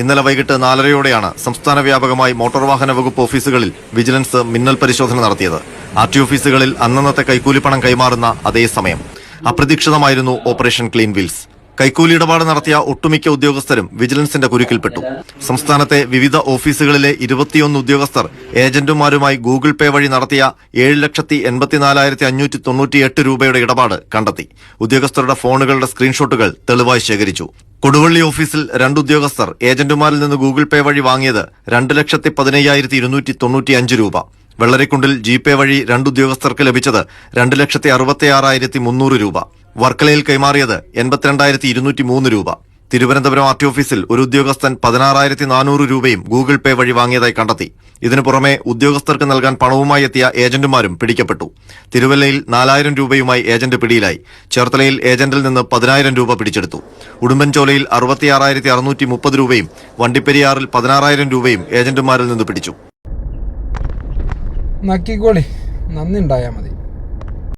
ഇന്നലെ വൈകിട്ട് നാലരയോടെയാണ് സംസ്ഥാന വ്യാപകമായി മോട്ടോർ വാഹന വകുപ്പ് ഓഫീസുകളിൽ വിജിലൻസ് മിന്നൽ പരിശോധന നടത്തിയത്. ആർ ടി ഓഫീസുകളിൽ അന്നന്നത്തെ കൈക്കൂലിപ്പണം കൈമാറുന്ന അതേ സമയം. അപ്രതീക്ഷിതമായിരുന്നു ഓപ്പറേഷൻ ക്ലീൻ വീൽസ്. കൈക്കൂലി ഇടപാട് നടത്തിയ ഒട്ടുമിക്ക ഉദ്യോഗസ്ഥരും വിജിലൻസിന്റെ കുരുക്കിൽപ്പെട്ടു. സംസ്ഥാനത്തെ വിവിധ ഓഫീസുകളിലെ ഇരുപത്തിയൊന്ന് ഉദ്യോഗസ്ഥർ ഏജന്റുമാരുമായി ഗൂഗിൾ പേ വഴി നടത്തിയ ഏഴ് ലക്ഷത്തി എൺപത്തിനാലായിരത്തി അഞ്ഞൂറ്റി തൊണ്ണൂറ്റിയെട്ട് രൂപയുടെ ഇടപാട് കണ്ടെത്തി. ഉദ്യോഗസ്ഥരുടെ ഫോണുകളുടെ സ്ക്രീൻഷോട്ടുകൾ തെളിവായി ശേഖരിച്ചു. കൊടുവള്ളി ഓഫീസിൽ രണ്ട് ഉദ്യോഗസ്ഥർ ഏജന്റുമാരിൽ നിന്ന് ഗൂഗിൾ പേ വഴി വാങ്ങിയത് രണ്ട് ലക്ഷത്തി പതിനയ്യായിരത്തി ഇരുന്നൂറ്റി തൊണ്ണൂറ്റിയഞ്ച് രൂപ. വെള്ളരിക്കുണ്ടിൽ ജി പേ വഴി രണ്ട് ഉദ്യോഗസ്ഥർക്ക് ലഭിച്ചത് രണ്ട് ലക്ഷത്തി അറുപത്തിയാറായിരത്തി മുന്നൂറ് രൂപ. വർക്കലയിൽ കൈമാറിയത് എൺപത്തിരണ്ടായിരത്തി ഇരുന്നൂറ്റി മൂന്ന് രൂപ. തിരുവനന്തപുരം ആർ ടി ഓഫീസിൽ ഒരു ഉദ്യോഗസ്ഥൻ പതിനാറായിരത്തി നാനൂറ് രൂപയും ഗൂഗിൾ പേ വഴി വാങ്ങിയതായി കണ്ടെത്തി. ഇതിനു പുറമെ ഉദ്യോഗസ്ഥർക്ക് നൽകാൻ പണവുമായി എത്തിയ ഏജന്റുമാരും പിടിക്കപ്പെട്ടു. തിരുവല്ലയിൽ നാലായിരം രൂപയുമായി ഏജന്റ് പിടിയിലായി. ചേർത്തലയിൽ ഏജന്റിൽ നിന്ന് പതിനായിരം രൂപ പിടിച്ചെടുത്തു. ഉടുമ്പൻചോലയിൽ അറുപത്തിയാറായിരത്തി അറുന്നൂറ്റി മുപ്പത് രൂപയും വണ്ടിപ്പെരിയാറിൽ പതിനാറായിരം രൂപയും ഏജന്റുമാരിൽ നിന്ന് പിടിച്ചു. നന്ദി ഉണ്ടായാൽ മതി.